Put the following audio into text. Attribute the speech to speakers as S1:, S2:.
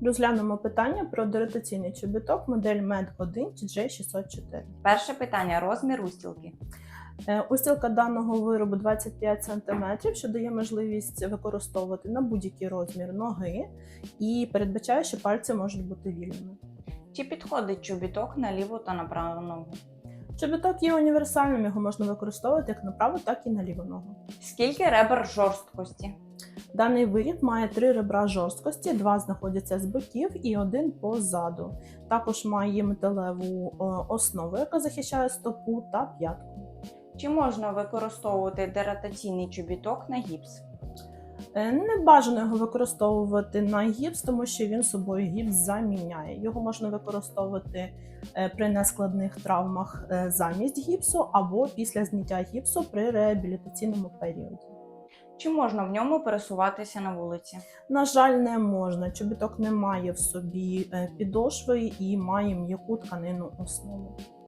S1: Розглянемо питання про доротаційний чобіток модель MED 1 TJ604.
S2: Перше питання розмір устілки.
S1: Е, Устілка даного виробу 25 см, що дає можливість використовувати на будь-який розмір ноги і передбачає, що пальці можуть бути вільними.
S2: Чи підходить чобіток на ліву та на праву ногу?
S1: Чобіток є універсальним, його можна використовувати як на праву, так і на ліву ногу.
S2: Скільки ребер жорсткості?
S1: Даний виріб має три ребра жорсткості, два знаходяться з боків і один позаду. Також має металеву е, основу, яка захищає стопу та п'ятку.
S2: Чи можна використовувати дератаційний чобіток на гіпс?
S1: Е, Не бажано його використовувати на гіпс, тому що він собою гіпс заміняє. Його можна використовувати е, при нескладних травмах е, замість гіпсу або після зняття гіпсу при реабілітаційному періоді.
S2: Чи можна в ньому пересуватися на вулиці?
S1: На жаль, не можна. Чобіток не має в собі підошви і має м'яку тканину основу.